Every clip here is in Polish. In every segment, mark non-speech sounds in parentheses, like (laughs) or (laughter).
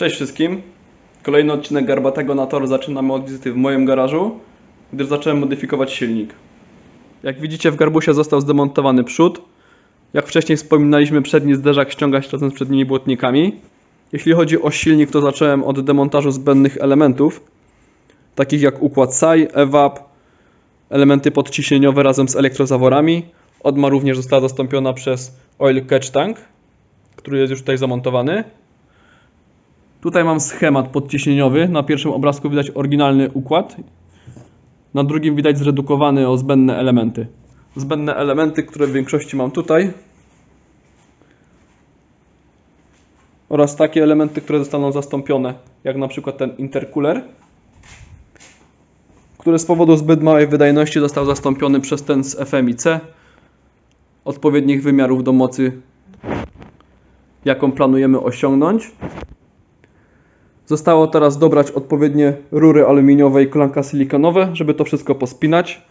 Cześć wszystkim. Kolejny odcinek Garbatego na tor zaczynamy od wizyty w moim garażu, gdyż zacząłem modyfikować silnik. Jak widzicie w Garbusie został zdemontowany przód. Jak wcześniej wspominaliśmy przedni zderzak ściągać razem z przednimi błotnikami. Jeśli chodzi o silnik to zacząłem od demontażu zbędnych elementów, takich jak układ SAI, EVAP, elementy podciśnieniowe razem z elektrozaworami. Odma również została zastąpiona przez Oil Catch Tank, który jest już tutaj zamontowany. Tutaj mam schemat podciśnieniowy. Na pierwszym obrazku widać oryginalny układ. Na drugim widać zredukowany o zbędne elementy. Zbędne elementy, które w większości mam tutaj. Oraz takie elementy, które zostaną zastąpione, jak na przykład ten intercooler, który z powodu zbyt małej wydajności został zastąpiony przez ten z FMIC odpowiednich wymiarów do mocy, jaką planujemy osiągnąć. Zostało teraz dobrać odpowiednie rury aluminiowe i kolanka silikonowe, żeby to wszystko pospinać.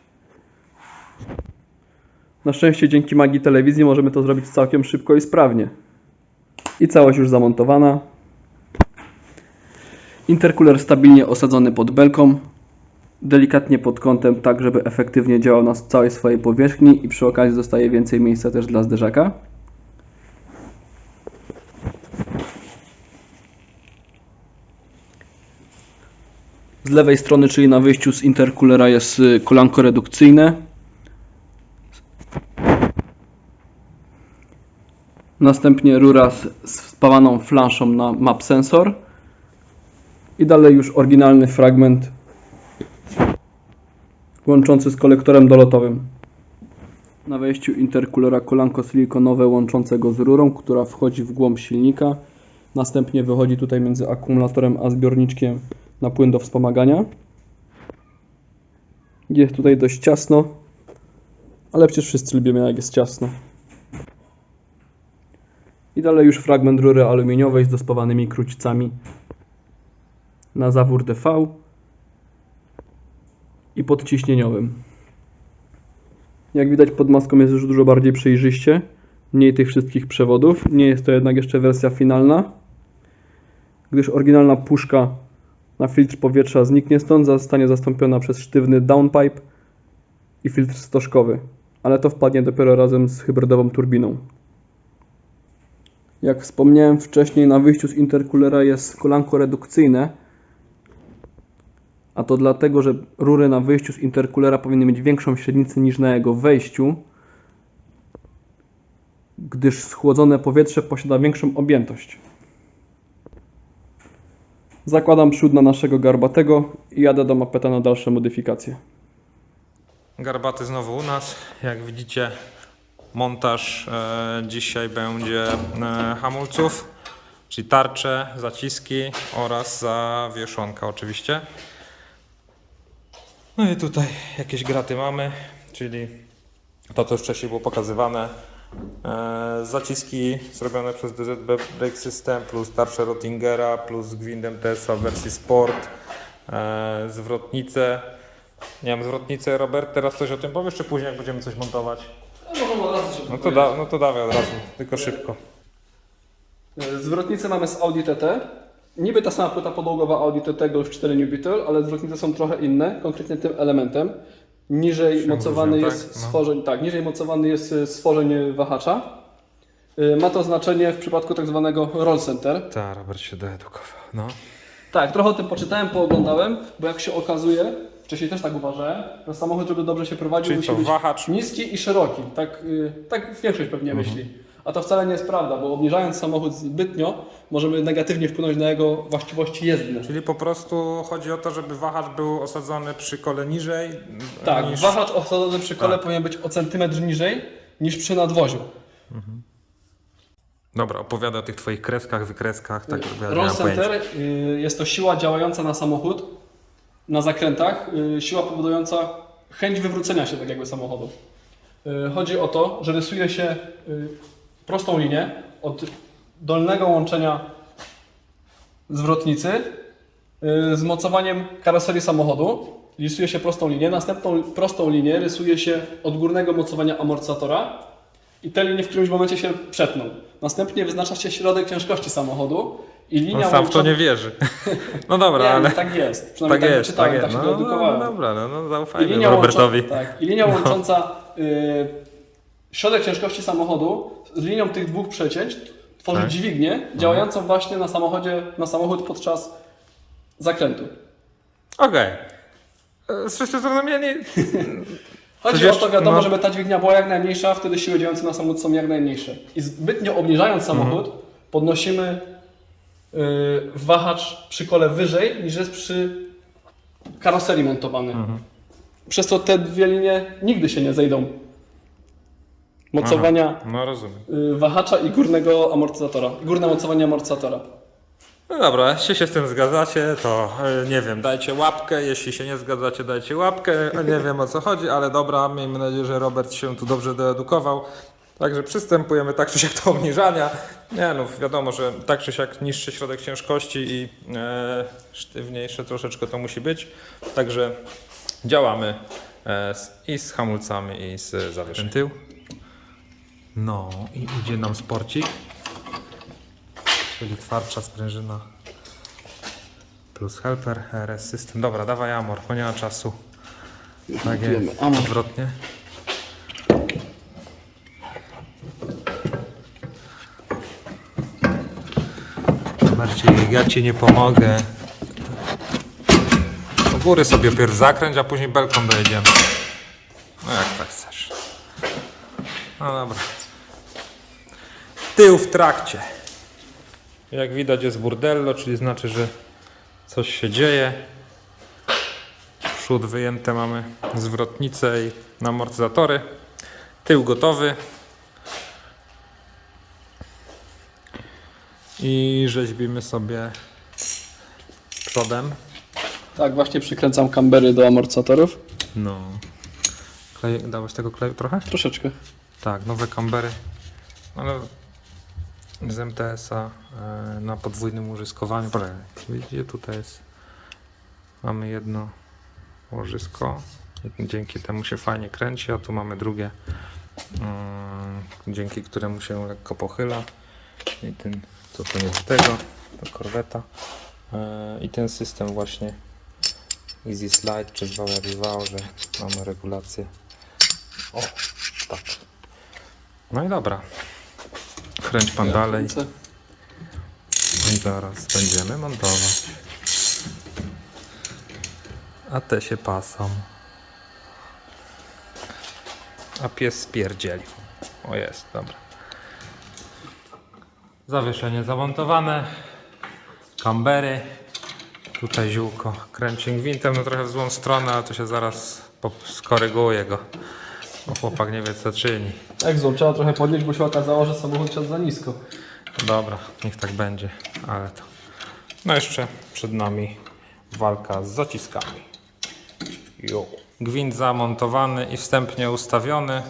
Na szczęście dzięki magii telewizji możemy to zrobić całkiem szybko i sprawnie. I całość już zamontowana. Intercooler stabilnie osadzony pod belką. Delikatnie pod kątem, tak żeby efektywnie działał na całej swojej powierzchni i przy okazji zostaje więcej miejsca też dla zderzaka. Z lewej strony, czyli na wyjściu z intercoolera jest y, kolanko redukcyjne. Następnie rura z, spawaną flanszą na map sensor. I dalej już oryginalny fragment łączący z kolektorem dolotowym. Na wejściu intercoolera kolanko silikonowe łączące go z rurą, która wchodzi w głąb silnika. Następnie wychodzi tutaj między akumulatorem a zbiorniczkiem na płyn do wspomagania. Jest tutaj dość ciasno, ale przecież wszyscy lubimy jak jest ciasno. I dalej już fragment rury aluminiowej z dospawanymi krućcami na zawór DV i podciśnieniowym. Jak widać pod maską jest już dużo bardziej przejrzyście, mniej tych wszystkich przewodów. Nie jest to jednak jeszcze wersja finalna, gdyż oryginalna puszka na filtr powietrza zniknie stąd, zostanie zastąpiona przez sztywny downpipe i filtr stożkowy, ale to wpadnie dopiero razem z hybrydową turbiną. Jak wspomniałem wcześniej, na wyjściu z intercoolera jest kolanko redukcyjne, a to dlatego, że rury na wyjściu z intercoolera powinny mieć większą średnicę niż na jego wejściu, gdyż schłodzone powietrze posiada większą objętość. Zakładam przód na naszego garbatego i jadę do mapeta na dalsze modyfikacje. Garbaty znowu u nas. Jak widzicie, montaż e, dzisiaj będzie e, hamulców, czyli tarcze, zaciski oraz zawieszonka oczywiście. No i tutaj jakieś graty mamy, czyli to co już wcześniej było pokazywane. E, zaciski zrobione przez DZB Brake System plus tarcze Rottingera plus gwindem TSA w wersji Sport. E, zwrotnice. Nie wiem, zwrotnicę Robert, teraz coś o tym powiesz, czy później jak będziemy coś montować? No to, da, no to dawaj od razu, tylko szybko. Zwrotnicę mamy z Audi TT. Niby ta sama płyta podłogowa Audi TT Golf 4 New Beetle, ale zwrotnice są trochę inne, konkretnie tym elementem. Niżej Się mocowany różnią, jest tak? No. stworzeń, tak, niżej mocowany jest y, stworzeń wahacza. Y, Ma to znaczenie w przypadku tak zwanego roll center. Tak, Robert się doedukował. No. Tak, trochę o tym poczytałem, pooglądałem, bo jak się okazuje, wcześniej też tak uważałem, że samochód, żeby dobrze się prowadził, Czyli musi co, być wahacz? niski i szeroki. Tak, y, tak większość pewnie Mhm. myśli. A to wcale nie jest prawda, bo obniżając samochód zbytnio, możemy negatywnie wpłynąć na jego właściwości jezdne. Czyli po prostu chodzi o to, żeby wahacz był osadzony przy kole niżej Tak, niż... wahacz osadzony przy kole Tak. powinien być o centymetr niżej niż przy nadwoziu. Dobra, opowiadaj o tych twoich kreskach, wykreskach, tak Roll center y, jest to siła działająca na samochód na zakrętach, y, siła powodująca chęć wywrócenia się tak jakby samochodu. Y, Chodzi o to, że rysuje się prostą linię od dolnego łączenia zwrotnicy y, z mocowaniem karoserii samochodu. Rysuje się prostą linię, następną prostą linię rysuje się od górnego mocowania amortyzatora i te linie w którymś momencie się przetną. Następnie wyznacza się środek ciężkości samochodu i linia On sam w to nie wierzy. (laughs) No dobra, Nie, ale... no tak jest. Tak Przynajmniej tak, jest, tak czytałem, jest. tak się No, no, dobra, no, no I zaufajmy linia, Robertowi. łącząca, tak, I linia łącząca (laughs) y, środek ciężkości samochodu z linią tych dwóch przecięć tworzy Tak. dźwignię działającą właśnie na samochodzie, na samochód podczas zakrętu. Okej. E, Wszyscy zrozumieli? (laughs) Chodzi o to wiadomo, No. żeby ta dźwignia była jak najmniejsza, wtedy siły działające na samochód są jak najmniejsze. I zbytnio obniżając samochód, Mhm. podnosimy y, wahacz przy kole wyżej niż jest przy karoserii montowany. Mhm. Przez to te dwie linie nigdy się nie zejdą. Mocowania No rozumiem. y, wahacza i górnego amortyzatora. Górne mocowanie amortyzatora. No dobra, jeśli się z tym zgadzacie, to e, nie wiem, dajcie łapkę. Jeśli się nie zgadzacie, dajcie łapkę. Nie wiem o co chodzi, ale dobra, miejmy nadzieję, że Robert się tu dobrze doedukował. Także przystępujemy tak czy siak do obniżania. Nie no, wiadomo, że tak czy siak niższy środek ciężkości i e, sztywniejsze troszeczkę to musi być. Także działamy e, z, i z hamulcami, i z zawieszeniem. tył. No i idzie nam sporcik. Czyli twardsza sprężyna plus helper, RS system. Dobra, dawaj amor, bo nie ma czasu. Tak jest, odwrotnie. Marcin, ja ci nie pomogę. Do góry sobie pierw zakręć, a później belką dojedziemy. No jak tak chcesz. No dobra. Tył w trakcie. Jak widać jest burdello, czyli znaczy, że coś się dzieje. Przód wyjęte mamy zwrotnicę i amortyzatory. Tył gotowy. I rzeźbimy sobie przodem. Tak, właśnie przykręcam kambery do amortyzatorów. No. Klej, dałeś tego kleju trochę? Troszeczkę. Tak, nowe kambery. Ale z MTS-a e, na podwójnym użyskowaniu. Widzicie, tutaj jest. Mamy jedno łożysko. Dzięki temu się fajnie kręci, a tu mamy drugie, mm, dzięki któremu się lekko pochyla. I ten, to nie do tego, to korweta. E, I ten system właśnie Easy Slide przyzwalarywał, że mamy regulację. O, tak. No i dobra. Kręć pan dalej Kręcę. i zaraz będziemy montować. A te się pasą. A pies spierdzielił. O jest, dobra. Zawieszenie zamontowane. Kambery. Tutaj ziółko. Kręci gwintem, no trochę w złą stronę, ale to się zaraz skoryguje go. Bo chłopak nie wie co czyni. Zło, trzeba trochę podnieść, bo się okazało, że samochód siadł za nisko. Dobra, niech tak będzie, ale to. No jeszcze przed nami walka z zaciskami. Jo. Gwint zamontowany i wstępnie ustawiony.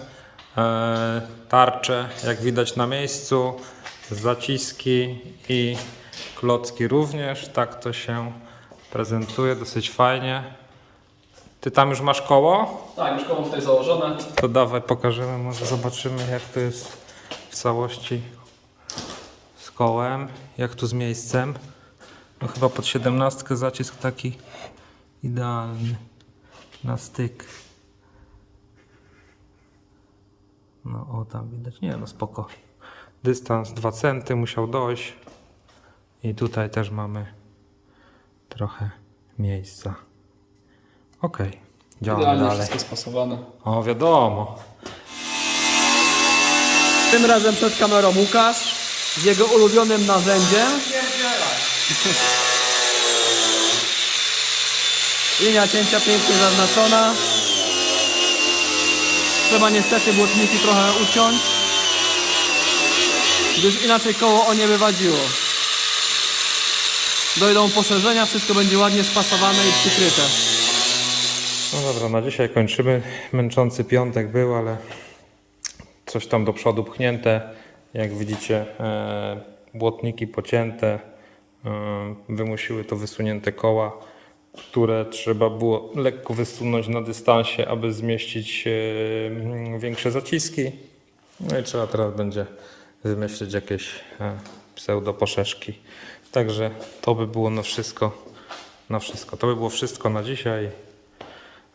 E, tarcze, jak widać na miejscu. Zaciski i klocki również. Tak to się prezentuje, dosyć fajnie. Ty tam już masz koło? Tak, już koło tutaj założone. To dawaj pokażemy, może zobaczymy jak to jest w całości z kołem, jak tu z miejscem. No chyba pod 17 zacisk taki idealny na styk. No o tam widać, nie no spoko. Dystans 2 cm musiał dojść. I tutaj też mamy trochę miejsca. Ok, działamy Idealnie dalej. wszystko spasowane. O, wiadomo. Tym razem przed kamerą Łukasz z jego ulubionym narzędziem. Linia cięcia pięknie zaznaczona. Trzeba niestety błotniki trochę uciąć, gdyż inaczej koło o nie wywadziło. Dojdą poszerzenia, wszystko będzie ładnie spasowane i przykryte. No dobra, na dzisiaj kończymy. Męczący piątek był, ale coś tam do przodu pchnięte. Jak widzicie, e, błotniki pocięte. E, wymusiły to wysunięte koła, które trzeba było lekko wysunąć na dystansie, aby zmieścić e, większe zaciski. No i trzeba teraz będzie wymyślić jakieś pseudo poszeszki. Także to by było na wszystko. Na wszystko. To by było wszystko na dzisiaj.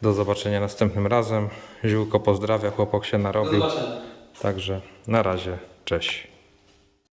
Do zobaczenia następnym razem. Ziółko pozdrawia, chłopak się narobił. Także na razie, cześć.